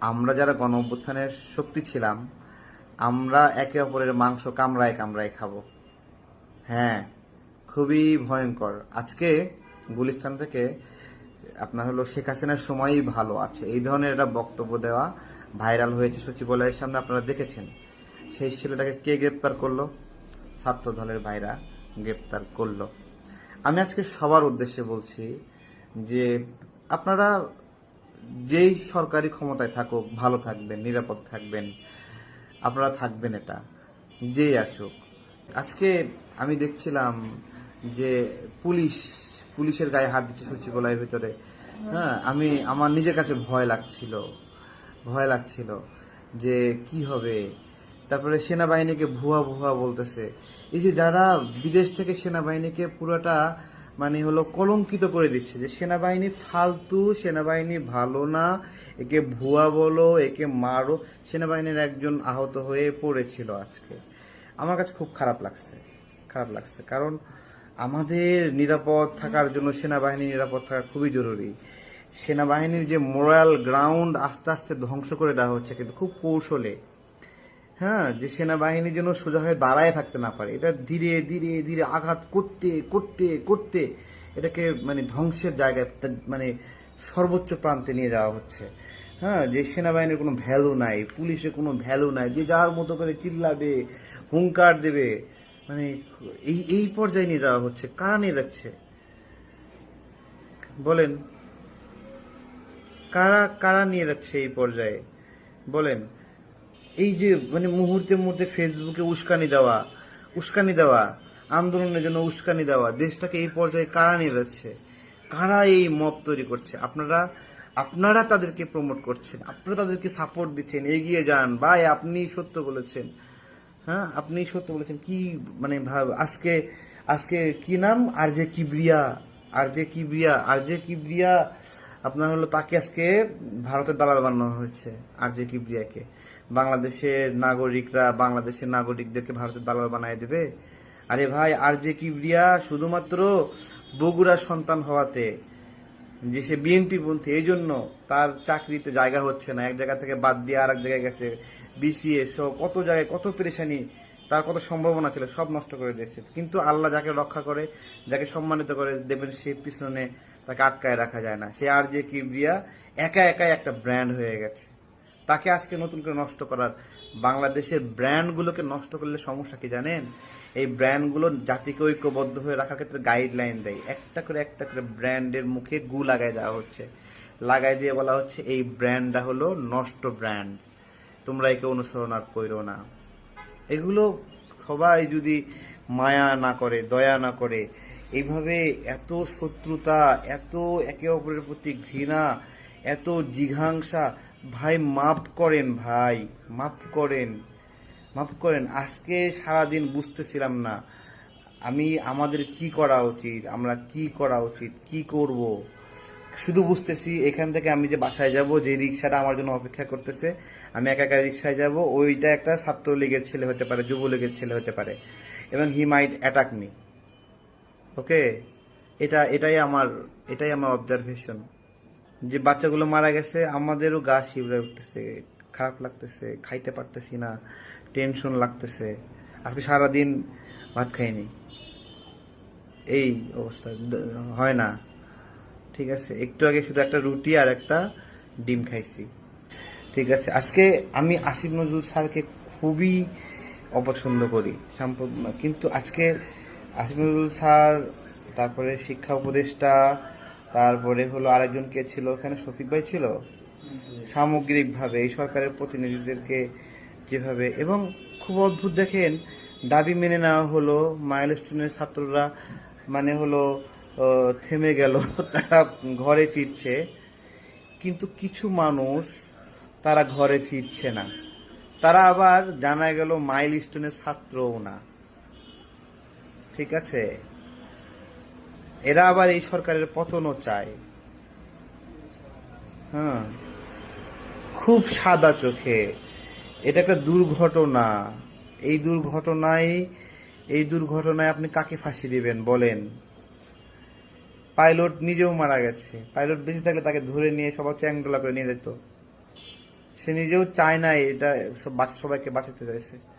আমরা যারা গণ অভ্যুত্থানের শক্তি ছিলাম, আমরা একে অপরের মাংস কামড়ায় কামড়ায় খাব। হ্যাঁ খুবই ভয়ঙ্কর। আজকে গুলিস্তান থেকে আপনার হলো শেখ হাসিনার সময়ই ভালো আছে। এই ধরনের একটা বক্তব্য দেওয়া ভাইরাল হয়েছে সচিবালয়ের সামনে, আপনারা দেখেছেন। সেই ছেলেটাকে কে গ্রেপ্তার করল? ছাত্র দলের ভাইরা গ্রেপ্তার করল। আমি আজকে সবার উদ্দেশ্যে বলছি যে আপনারা যেই সরকারি ক্ষমতায় থাকুক, ভালো থাকবেন, নিরাপদ থাকবেন, আপনারা থাকবেন এটা, যেই আসুক। আজকে আমি দেখছিলাম যে পুলিশ, পুলিশের গায়ে হাত দিচ্ছে সচিবালয়ের ভিতরে। হ্যাঁ আমি, আমার নিজের কাছে ভয় লাগছিল ভয় লাগছিল যে কি হবে। তারপরে সেনাবাহিনীকে ভুয়া ভুয়া বলতেছে। এই যে যারা বিদেশ থেকে সেনাবাহিনীকে পুরোটা মানে হলো কলঙ্কিত করে দিচ্ছে যে সেনাবাহিনী ফালতু, সেনাবাহিনী ভালো না, একে ভুয়া বলো, একে মারো, সেনাবাহিনীর একজন আহত হয়ে পড়েছিল আজকে। আমার কাছে খুব খারাপ লাগছে খারাপ লাগছে। কারণ আমাদের নিরাপদ থাকার জন্য সেনাবাহিনী নিরাপদ থাকা খুবই জরুরি। সেনাবাহিনীর যে মোরাল গ্রাউন্ড আস্তে আস্তে ধ্বংস করে দেওয়া হচ্ছে কিন্তু খুব কৌশলে। হ্যাঁ যে সেনাবাহিনী যেন সোজা হয়ে দাঁড়ায় থাকতে না পারে। এটা ধীরে ধীরে ধীরে আঘাত করতে করতে করতে এটাকে মানে ধ্বংসের জায়গায় মানে সর্বোচ্চ প্রান্তে নিয়ে যাওয়া হচ্ছে। হ্যাঁ যে সেনাবাহিনীর কোনো ভ্যালু নাই, পুলিশের কোনো ভ্যালু নাই, যে যার মতো করে চিল্লাবে, হুঙ্কার দেবে মানে এই এই পর্যায়ে নিয়ে যাওয়া হচ্ছে। কারা নিয়ে যাচ্ছে? বলেন। কারা কারা নিয়ে যাচ্ছে এই পর্যায়ে? বলেন। এই যে মানে মুহূর্তে মুহূর্তে ফেসবুকে উস্কানি দেওয়া উস্কানি দেওয়া, আন্দোলনের জন্য উস্কানি দেওয়া, দেশটাকে এই পর্যায়ে কারা নিয়ে যাচ্ছে? কারা এই মব তৈরি করছে? আপনারা আপনারা তাদেরকে প্রমোট করছেন, আপনারা তাদেরকে সাপোর্ট দিচ্ছেন, এগিয়ে যান। ভাই, আপনি সত্য বলেছেন। হ্যাঁ আপনি সত্য বলেছেন। কি মানে ভাব, আজকে আজকে কি নাম? আর যে কিবরিয়া, আর যে কিবরিয়া, আর যে কিবরিয়া আপনার হলো তাকে আজকে ভারতের দালাল বানানো হয়েছে, আর জে কিবরিয়াকে। বাংলাদেশের নাগরিকরা, বাংলাদেশের নাগরিকদেরকে ভারতের দালাল বানায় দেবে। আরে ভাই, আর জে কিবরিয়া শুধুমাত্র বগুড়ার সন্তান হওয়াতে, যে সে বিএনপি পন্থী, এই জন্য তার চাকরিতে জায়গা হচ্ছে না। এক জায়গা থেকে বাদ দিয়ে আর এক জায়গায় গেছে বিসিএস সহ কত জায়গায় কত পেরেশানি, তার কত সম্ভাবনা ছিল, সব নষ্ট করে দিয়েছে। কিন্তু আল্লাহ যাকে রক্ষা করে, যাকে সম্মানিত করে দেবেন, সে পিছনে তাকে আটকায় রাখা যায় না। সে আর যে কিবরিয়া একা একাই একটা ব্র্যান্ড হয়ে গেছে। তাকে আজকে নতুন করে নষ্ট করার, বাংলাদেশের ব্র্যান্ডগুলোকে নষ্ট করলে সমস্যা কি জানেন? এই ব্র্যান্ডগুলো জাতিকে ঐক্যবদ্ধ হয়ে রাখার ক্ষেত্রে গাইডলাইন দেয়। একটা করে একটা করে ব্র্যান্ডের মুখে গু লাগাই দেওয়া হচ্ছে। লাগাই দিয়ে বলা হচ্ছে, এই ব্র্যান্ডটা হলো নষ্ট ব্র্যান্ড তোমরা একে অনুসরণ আর করো না। এগুলো সবাই যদি মায়া না করে, দয়া না করে এইভাবে এত শত্রুতা, এত একে অপরের প্রতি ঘৃণা, এত জিঘাংসা, ভাই মাফ করেন ভাই, মাফ করেন মাফ করেন। আজকে সারাদিন বুঝতেছিলাম না, আমি আমাদের কি করা উচিত, আমরা কি করা উচিত, কি করব? শুধু বুঝতেছি এখান থেকে আমি যে বাসায় যাব, যে রিক্সাটা আমার জন্য অপেক্ষা করতেছে, আমি একা একা রিক্সায় যাব, ওইটা একটা ছাত্রলীগের ছেলে হতে পারে, যুবলীগের ছেলে হতে পারে, এবং হি মাইট অ্যাটাক মি ওকে? এটা, এটাই আমার এটাই আমার অবজারভেশন যে বাচ্চাগুলো মারা গেছে, আমাদেরও গা শিবরে উঠতেছে, খারাপ লাগতেছে, খাইতে পারতেছি না টেনশন লাগতেছে। আজকে সারাদিন ভাত খাইনি। এই অবস্থা হয় না। ঠিক আছে, একটু আগে শুধু একটা রুটি আর একটা ডিম খাইছি। ঠিক আছে, আজকে আমি আসিফ নজরুল স্যারকে খুবই অপছন্দ করি। কিন্তু আজকে আসিফ নজরুল স্যার, তারপরে শিক্ষা উপদেষ্টা, তারপরে হলো আরেকজন কে ছিল ওখানে, শফিক ভাই ছিল? সামগ্রিকভাবে এই সরকারের প্রতিনিধিদেরকে যেভাবে, এবং খুব অদ্ভুত দেখেন, দাবি মেনে নেওয়া হলো মাইল মাইলস্টোনের ছাত্ররা মানে হলো থেমে গেল, তারা ঘরে ফিরছে, কিন্তু কিছু মানুষ তারা ঘরে ফিরছে না। তারা আবার জানা গেল মাইল স্টোনের ছাত্রও না। ঠিক আছে? এরা আবার এই সরকারের পতনও চায়। হ্যাঁ। খুব সাদা চোখে। এটা একটা দুর্ঘটনা। এই দুর্ঘটনায় এই দুর্ঘটনায় আপনি কাকে ফাঁসি দিবেন বলেন? পাইলট নিজেও মারা গেছে। পাইলট বেঁচে থাকলে তাকে ধরে নিয়ে সবার চ্যাংডোলা করে নিয়ে যেত। সে নিজেও চায় না এটা, সব বাচ্চা সবাইকে বাঁচাতে চাইছে।